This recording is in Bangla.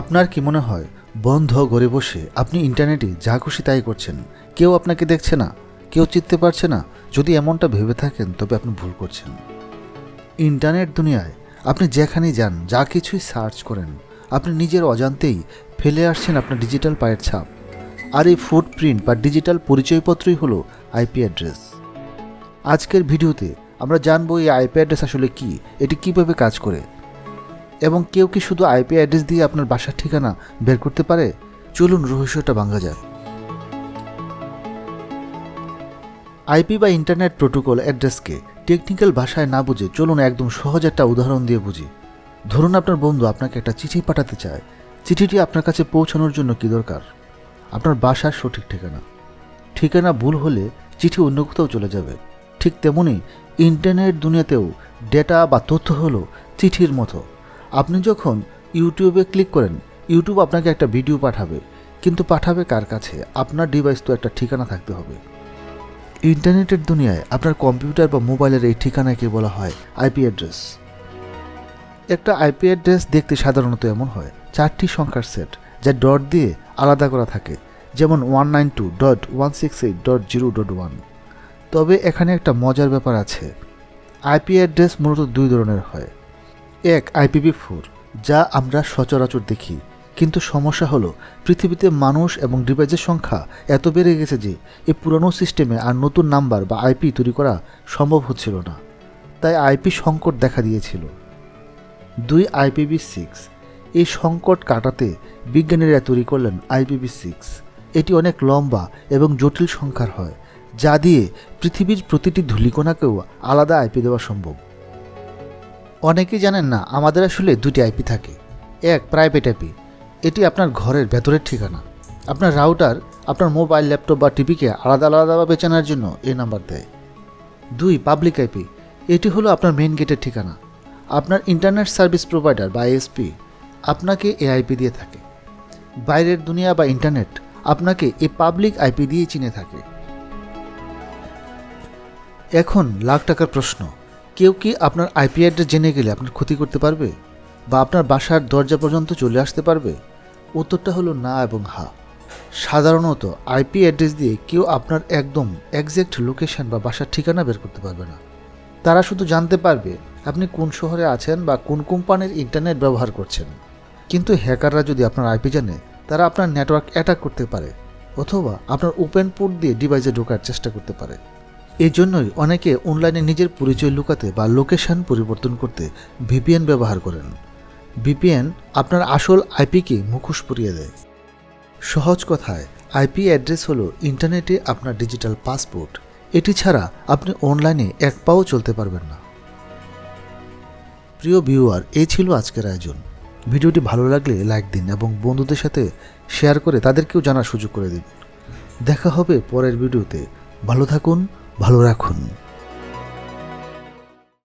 আপনার কি মনে হয়, বন্ধ ঘরে বসে আপনি ইন্টারনেটে যা খুশি তাই করছেন, কেউ আপনাকে দেখছে না, কেউ চিনতে পারছে না, যদি এমনটা ভেবে থাকেন তবে আপনি ভুল করছেন। ইন্টারনেট দুনিয়ায়, আপনি যেখানেই যান, যা কিছুই সার্চ করেন, আপনি নিজের অজান্তেই ফেলে আসছেন আপনার ডিজিটাল পায়ের ছাপ। আর এই ফুটপ্রিন্ট বা ডিজিটাল পরিচয়পত্রই হলো আইপি অ্যাড্রেস। আজকের ভিডিওতে আমরা জানব এই আইপি অ্যাড্রেস আসলে কি, এটি কীভাবে কাজ করে এবং কেউ কি শুধু আইপি অ্যাড্রেস দিয়ে আপনার বাসার ঠিকানা বের করতে পারে? চলুন রহস্যটা ভাঙা যাক। আইপি বা ইন্টারনেট প্রোটোকল অ্যাড্রেসকে টেকনিক্যাল ভাষায় না বুঝে চলুন একদম সহজ একটা উদাহরণ দিয়ে বুঝি। ধরুন আপনার বন্ধু আপনাকে একটা চিঠি পাঠাতে চায়। চিঠিটি আপনার কাছে পৌঁছানোর জন্য কি দরকার? আপনার বাসার সঠিক ঠিকানা। ঠিকানা ভুল হলে চিঠি অন্য কোথাও চলে যাবে। ঠিক তেমনি ইন্টারনেট দুনিয়াতেও ডেটা বা তথ্য হলো চিঠির মতো। আপনি যখন ইউটিউবে ক্লিক করেন, ইউটিউব আপনাকে একটা ভিডিও পাঠাবে। কিন্তু পাঠাবে কার কাছে? আপনার ডিভাইস তো একটা ঠিকানা থাকতে হবে। ইন্টারনেটের দুনিয়ায় আপনার কম্পিউটার বা মোবাইলের এই ঠিকানাকে বলা হয়? আইপি অ্যাড্রেস একটা আইপি অ্যাড্রেস দেখতে সাধারণত এমন হয়। চারটি সংখ্যার সেট যা ডট দিয়ে আলাদা করা থাকে। যেমন one nine two dot one six eight dot zero dot one তবে এখানে একটা মজার ব্যাপার আছে। আইপি অ্যাড্রেস মূলত দুই ধরনের হয়। এক আইপিভি ফোর, যা আমরা সচরাচর দেখি। কিন্তু সমস্যা হলো, পৃথিবীতে মানুষ এবং ডিভাইসের সংখ্যা এত বেড়ে গেছে যে এই পুরনো সিস্টেমে আর নতুন নাম্বার বা আইপি তৈরি করা সম্ভব হচ্ছিল না। তাই আইপি সংকট দেখা দিয়েছিল। দুই আইপিভি সিক্স, এই সংকট কাটাতে বিজ্ঞানীরা তৈরি করলেন আইপিভি সিক্স। এটি অনেক লম্বা এবং জটিল সংখ্যার হয়, যা দিয়ে পৃথিবীর প্রতিটি ধূলিকণাকেও আলাদা আইপি দেওয়া সম্ভব। অনেকেই জানেন না, আমাদের আসলে দুটি আইপি থাকে। এক প্রাইভেট আইপি এটি আপনার ঘরের ভেতরের ঠিকানা। আপনার রাউটার আপনার মোবাইল ল্যাপটপ বা টিভিকে আলাদা আলাদাভাবে চেনার জন্য এই নাম্বার দেয়। দুই পাবলিক আইপি এটি হলো আপনার মেন গেটের ঠিকানা। আপনার ইন্টারনেট সার্ভিস প্রোভাইডার বা এসপি আপনাকে এ আইপি দিয়ে থাকে। বাইরের দুনিয়া বা ইন্টারনেট আপনাকে এ পাবলিক আইপি দিয়ে চিনে থাকে। এখন লাখ টাকার প্রশ্ন। কেউ কি আপনার আইপি অ্যাড্রেস জেনে গেলে আপনার ক্ষতি করতে পারবে? বা আপনার বাসার দরজা পর্যন্ত চলে আসতে পারবে? উত্তরটা হলো না এবং হা। সাধারণত আইপি অ্যাড্রেস দিয়ে কেউ আপনার একদম একজ্যাক্ট লোকেশন বা বাসার ঠিকানা বের করতে পারবে না। তারা শুধু জানতে পারবে আপনি কোন শহরে আছেন বা কোন কোম্পানির ইন্টারনেট ব্যবহার করছেন। কিন্তু হ্যাকাররা যদি আপনার আইপি জানে, তারা আপনার নেটওয়ার্ক অ্যাটাক করতে পারে, অথবা আপনার ওপেন পোর্ট দিয়ে ডিভাইসে ঢোকার চেষ্টা করতে পারে। এই জন্যই অনেকে অনলাইনে নিজের পরিচয় লুকাতে বা লোকেশন পরিবর্তন করতে ভিপিএন ব্যবহার করেন। ভিপিএন আপনার আসল আইপিকে মুখোশ পরিয়ে দেয়। সহজ কথায় আইপি অ্যাড্রেস হলো ইন্টারনেটে আপনার ডিজিটাল পাসপোর্ট এটি ছাড়া আপনি অনলাইনে এক পাও চলতে পারবেন না। প্রিয় ভিউয়ার এই ছিল আজকের আয়োজন। ভিডিওটি ভালো লাগলে লাইক দিন এবং বন্ধুদের সাথে শেয়ার করে তাদেরকেও জানার সুযোগ করে দিন। দেখা হবে পরের ভিডিওতে। ভালো থাকুন ভালো রাখুন।